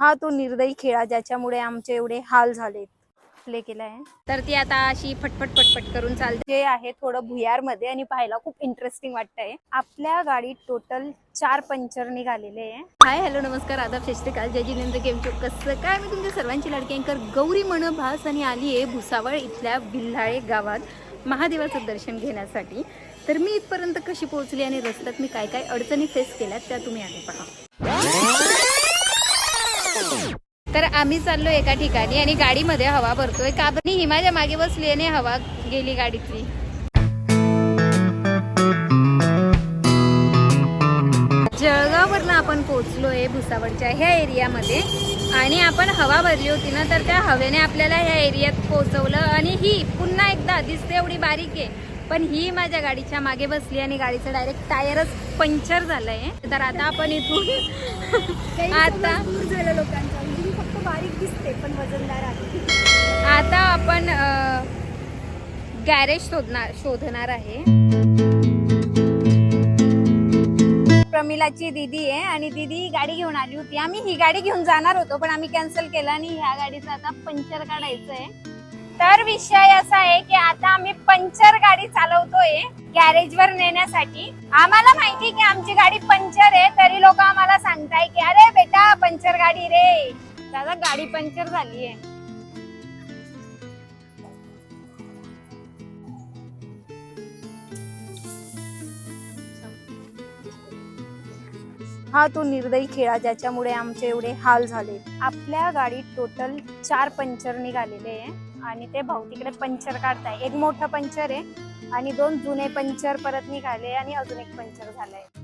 हा तो निर्दयी खेळा ज्याच्यामुळे आमचे एवढे हाल झाले प्ले केलाय. तर ती आता अशी फटफट फटफट करून चालते. जे आहे थोडं भुयारमध्ये आणि पाहायला खूप इंटरेस्टिंग वाटतंय. आपल्या गाडीत टोटल चार पंचर निघालेले आहे. हाय हॅलो नमस्कार. आदाब शस्त्रकाल जय जिनेंद्र केमचो कसं काय? मी तुमच्या सर्वांची लाडकी अँकर गौरी मनभास आणि आली आहे भुसावळ इथल्या बिल्हाळे गावात महादेवाचं दर्शन घेण्यासाठी. तर मी इथपर्यंत कशी पोहोचली आणि रस्त्यात मी काय काय अडचणी फेस केल्यात त्या तुम्ही आधी पहा. तर आम्ही चाललो एका ठिकाणी आणि गाडीमध्ये हवा भरतोय. का बरं? ही माझ्या मागे बसली आणि हवा गेली गाडीतली. जळगाववरनं आपण पोहोचलोय भुसावळच्या ह्या एरियामध्ये. आणि आपण हवा भरली होती ना तर त्या हवेने आपल्याला ह्या एरियात पोहोचवलं. आणि ही पुन्हा एकदा दिसते एवढी बारीक आहे. पण ही माझ्या गाडीच्या मागे बसली आणि गाडीचं डायरेक्ट टायरच पंक्चर झालंय. तर आता आपण इथून आता झालं लोकांचा. फक्त बारीक दिसते पण वजनदार आहे. आता आपण गॅरेज शोधणार शोधणार आहे. प्रमिलाची दीदी आहे आणि दीदी गाडी घेऊन आली होती. आम्ही ही गाडी घेऊन जाणार होतो पण आम्ही कॅन्सल केलं आणि ह्या गाडीचं आता पंक्चर काढायचं आहे तर विषय असा आहे की आता आम्ही पंचर गाडी चालवतोय गॅरेज वर नेण्यासाठी. आम्हाला माहिती की आमची गाडी पंचर आहे तरी लोक आम्हाला सांगताय की अरे बेटा पंचर गाडी रे. दादा गाडी पंचर झाली आहे हा तो निर्दयी खेळा ज्याच्यामुळे आमचे एवढे हाल झाले. आपल्या गाडीत टोटल चार पंचर निघालेले आहे. आणि ते भाऊ तिकडे पंचर काढताय. एक मोठं पंचर आहे आणि दोन जुने पंचर परत निघाले आणि अजून एक पंचर झालंय.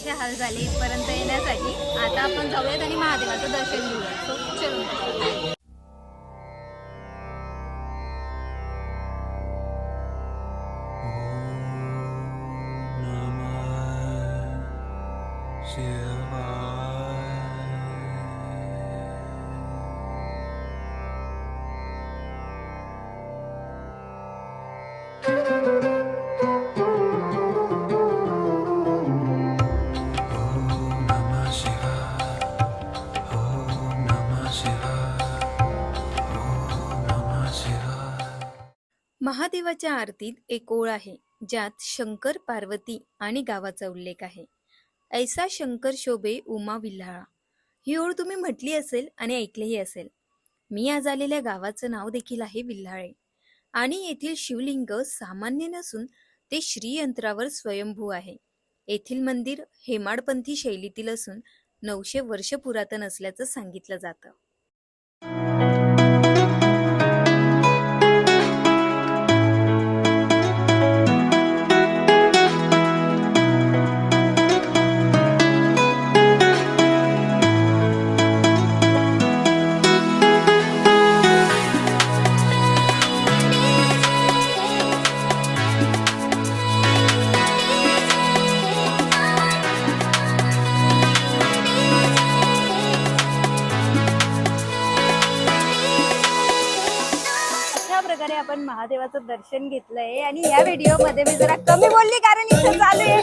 की हाल झाले इथपर्यंत येण्यासाठी आता आपण जाऊयात आणि महादेवाचं दर्शन घेऊया सो Yeah. महादेवाच्या आरतीत एक ओळ आहे ज्यात शंकर पार्वती आणि गावाचा उल्लेख आहे. ऐसा शंकर शोभे उमा विल्हाळा. ही ओळ तुम्ही म्हटली असेल आणि ऐकलीही असेल. मी आज आलेल्या गावाचं नाव देखील आहे विल्हाळे. आणि येथील शिवलिंग सामान्य नसून ते श्रीयंत्रावर स्वयंभू आहे. येथील मंदिर हेमाडपंथी शैलीतील असून नऊशे वर्ष पुरातन असल्याचं सांगितलं जातं. पण महादेवाचं दर्शन घेतलंय. आणि या व्हिडिओमध्ये मी जरा कमी बोलली कारण इथं चालू आहे.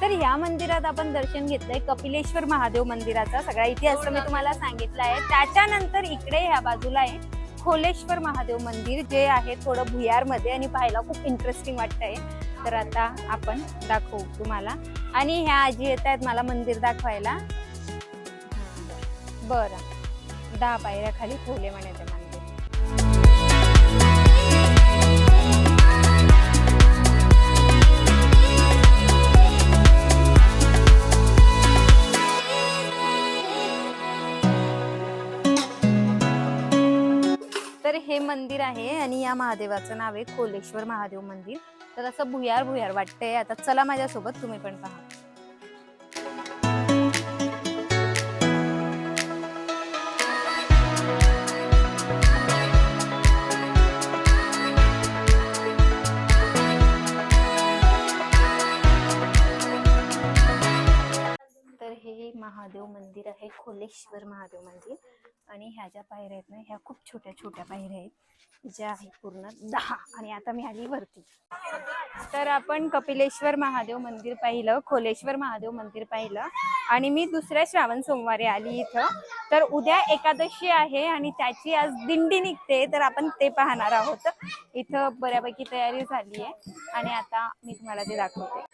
तर ह्या मंदिरात आपण दर्शन घेतलंय. कपिलेश्वर महादेव मंदिराचा सगळा इतिहास मी तुम्हाला सांगितला आहे. त्याच्यानंतर इकडे ह्या बाजूला आहे. खोलेश्वर महादेव मंदिर जे आहे थोडं भुयारमध्ये आणि पाहायला खूप इंटरेस्टिंग वाटतंय. तर आता आपण दाखवू तुम्हाला. आणि ह्या आजी येत आहेत मला मंदिर दाखवायला. बरं. दहा पायऱ्या खाली खोले म्हणे मंदिर आहे आणि या महादेवाचं नाव आहे खोलेश्वर महादेव मंदिर. तर असं भुयार भुयार वाटतंय. आता चला माझ्यासोबत तुम्ही पण पहा. तर हे महादेव मंदिर आहे खोलेश्वर महादेव मंदिर. आणि ह्या ज्या पायऱ्या आहेत ना ह्या खूप छोट्या छोट्या पायऱ्या आहेत ज्या आहेत पूर्ण दहा. आणि आता मी आली वरती. तर आपण कपिलेश्वर महादेव मंदिर पाहिलं खोलेश्वर महादेव मंदिर पाहिलं. आणि मी दुसऱ्या श्रावण सोमवारी आली इथं. तर उद्या एकादशी आहे आणि त्याची आज दिंडी निघते तर आपण ते पाहणार आहोत. इथं बऱ्यापैकी तयारी झाली आहे आणि आता मी तुम्हाला ते दाखवते.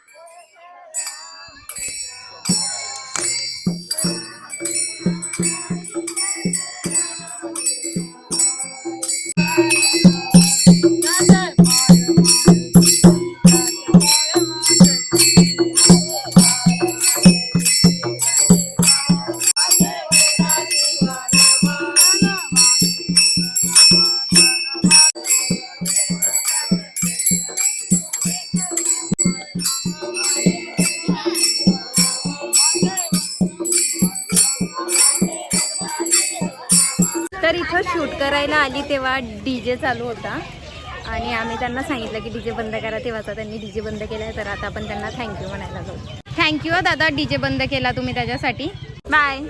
आली तेव्हा डीजे चालू होता. आणि आम्ही त्यांना सांगितलं की डीजे बंद करा तेव्हाचा त्यांनी डीजे बंद केला तर आता आपण त्यांना थँक्यू म्हणायला जाऊ. थँक्यू दादा डीजे बंद केला तुम्ही त्याच्यासाठी. बाय